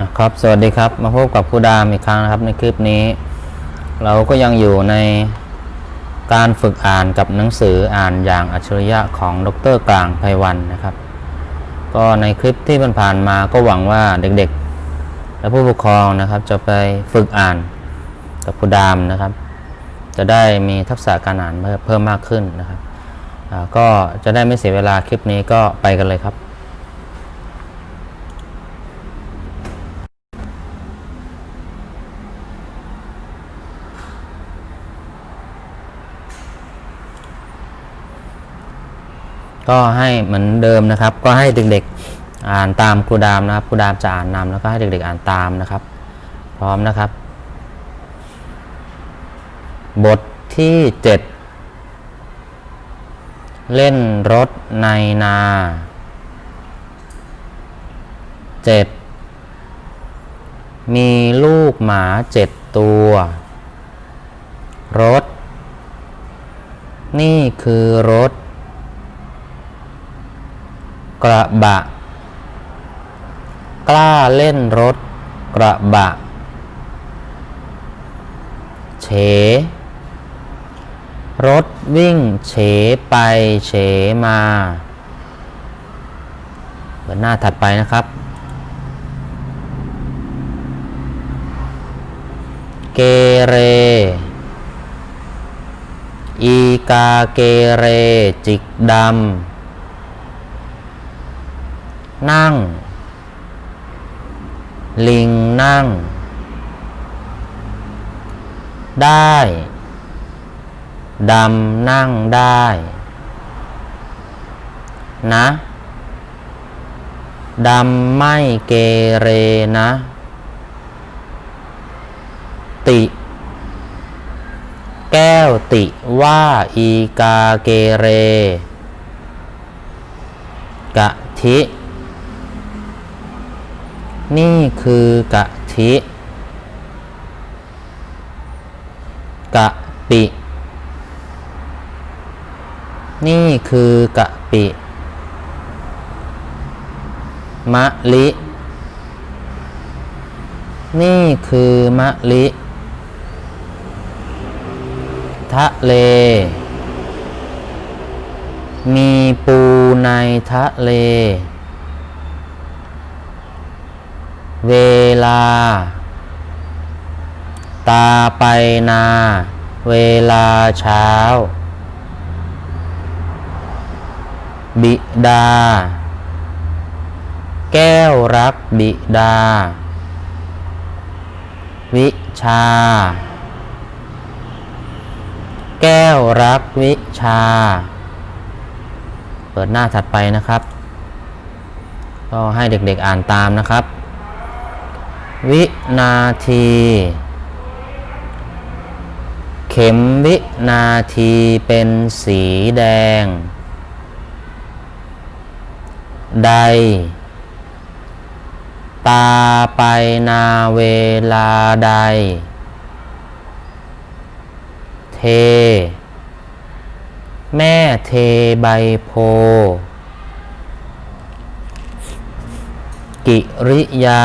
นะครับ สวัสดีครับ มาพบกับครูดามอีกครั้งนะครับในคลิปนี้ เราก็ยังอยู่ในการฝึกอ่านกับหนังสืออ่านอย่างอัจฉริยะของดรกลางไพวันนะครับ ก็ในคลิปที่ผ่านๆมาก็หวังว่าเด็กๆ และผู้ปกครองนะครับ จะไปฝึกอ่านกับครูดามนะครับ จะได้มีทักษะการอ่านเพิ่มมากขึ้นนะครับก็จะได้ไม่เสียเวลาคลิปนี้ก็ไปกันเลยครับ ก็ให้เหมือนเดิมนะครับ ก็ให้เด็กๆอ่านตามครูดามนะครับครูดามจะอ่านนำแล้วก็ให้เด็กๆอ่านตามนะครับ พร้อมนะครับ บทที่ 7 เล่นรถในนา 7 มีลูกหมาเจ็ดตัว รถ นี่คือรถ กระบะ กล้าเล่นรถ กระบะ เฉ รถวิ่งเฉไปเฉมาเปิดหน้าถัดไปนะครับ เกเร อีกาเกเร จิกดำ นั่ง ลิงนั่ง ได้ ดำนั่งได้ นะ ดำไม่เกเรนะ ติ แก้วติว่าอีกาเกเรกะทิ นี่คือกะทิ กะปิ นี่คือกะปิ มะลิ นี่คือมะลิ ทะเล มีปูในทะเล เวลา ตาไปนา เวลาเช้า บิดา แก้วรักบิดา วิชา แก้วรักวิชา เปิดหน้าถัดไปนะครับ ก็ให้เด็กๆอ่านตามนะครับ วินาที เข็มวินาทีเป็นสีแดง ใด ตาไปนาเวลาใด เท แม่เทใบโพกิริยา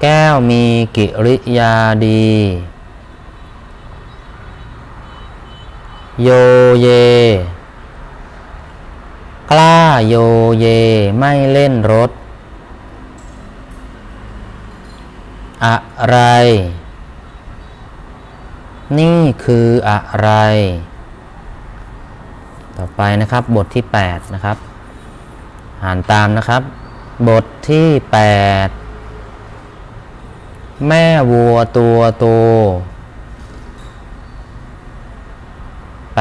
แก้วมีกิริยาดี โยเย กล้าโยเยไม่เล่นรถ อะไร นี่คืออะไร ต่อไปนะครับบทที่ 8 นะครับ อ่านตามนะครับ บทที่ 8 แม่วัวตัวโต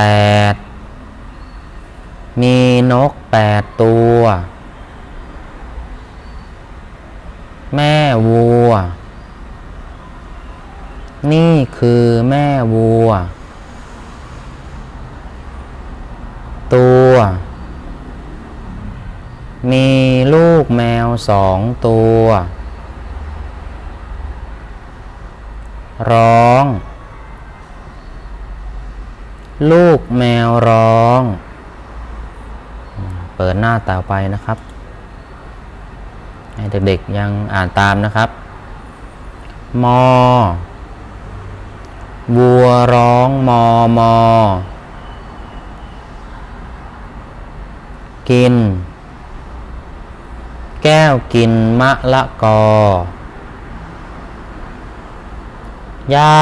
8มีนก8ตัว แม่วัว นี่คือแม่วัว ตัว มีลูกแมวสองตัว ร้อง ลูกแมวร้อง เปิดหน้าต่อไปนะครับ ให้เด็กๆยังอ่านตามนะครับ มอวัวร้องมอมอ กิน แก้วกินมะละกอ หญ้า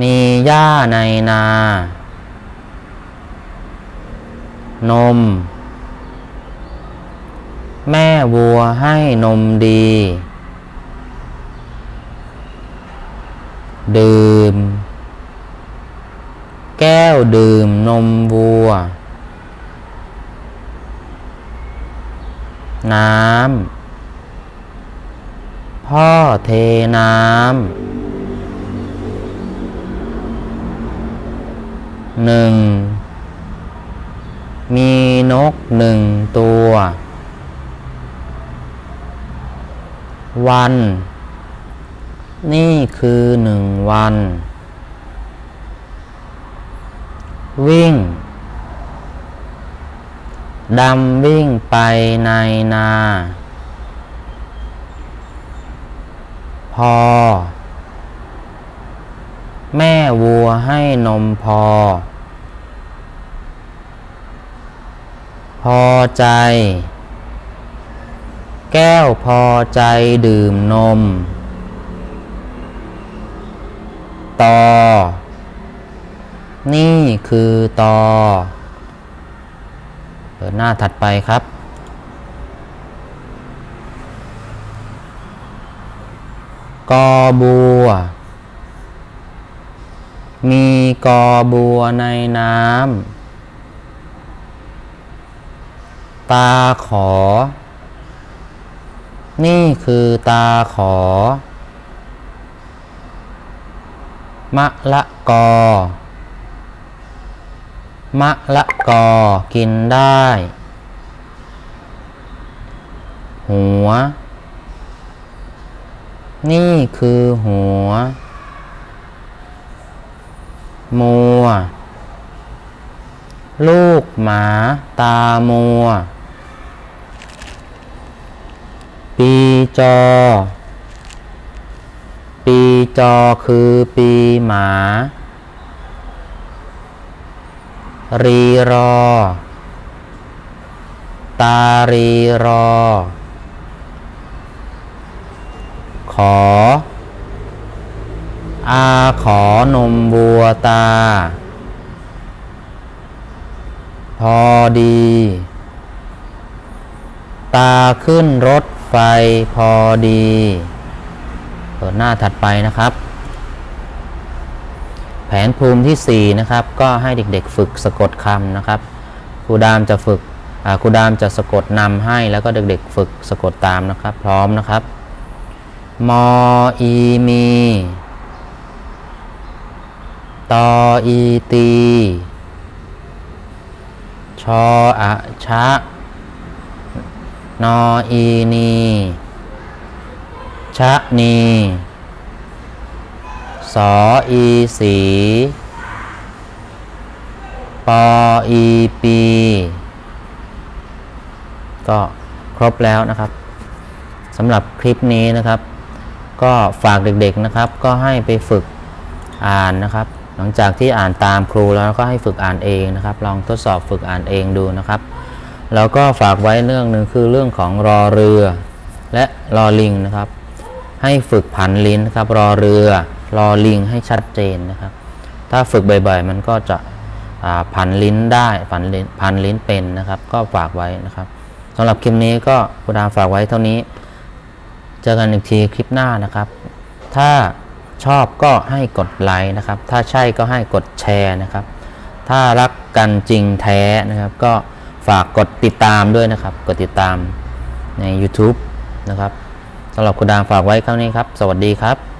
มีหญ้าในนา นม แม่วัวให้นมดี ดื่ม แก้วดื่มนมวัว น้ำ พ่อเทน้ำหนึ่งมีนกหนึ่งตัว วัน นี่คือหนึ่งวัน วิ่งดำวิ่งไปในนา พอ แม่วัวให้นมพอ พอใจ แก้วพอใจดื่มนม ต่อ นี่คือต่อ เปิดหน้าถัดไปครับ กอบัว มีกอบัวในน้ำ ตาขอ นี่คือตาขอ มะละกอ มะละกอกินได้ หัว นี่คือหัว มัว ลูกหมาตามัว ปีจอ ปีจอคือปีหมา รีรอ ตารีรอ ขอ อาขอนมบัวตา พอดี ตาขึ้นรถไฟพอดี เปิดหน้าถัดไปนะครับ แผนภูมิที่ 4 นะครับ ก็ให้เด็กๆฝึกสะกดคำนะครับครูดามจะฝึกครูดามจะสะกดนำให้แล้วก็เด็กๆ ฝึกสะกดตามนะครับ พร้อมนะครับ มออีมีตออีตีชออะชะ นออีนีชะนีสออีสีปออีปี ก็ครบแล้วนะครับสำหรับคลิปนี้นะครับ ก็ฝากเด็กๆนะครับ ก็ให้ไปฝึกอ่านนะครับ หลังจากที่อ่านตามครูแล้วก็ให้ฝึกอ่านเองนะครับ ลองทดสอบฝึกอ่านเองดูนะครับแล้วก็ฝากไว้เรื่องหนึ่งคือเรื่องของรอเรือ และรอลิงนะครับ ให้ฝึกผันลิ้นนะครับรอเรือ รอลิงให้ชัดเจนนะครับ ถ้าฝึกบ่อยๆ มันก็จะผันลิ้นได้ผันลิ้นผันลิ้นเป็นนะครับ ก็ฝากไว้นะครับสำหรับคลิปนี้ก็คุณดาฝากไว้เท่านี้ จอกันอีกทีคลิปหน้านะครับ ถ้าชอบก็ให้กดไลค์นะครับ ถ้าใช่ก็ให้กดแชร์นะครับ ถ้ารักกันจริงแท้นะครับ ก็ฝากกดติดตามด้วยนะครับ กดติดตามใน YouTube นะครับสำหรับคุณดามฝากไว้เท่านี้ครับ สวัสดีครับ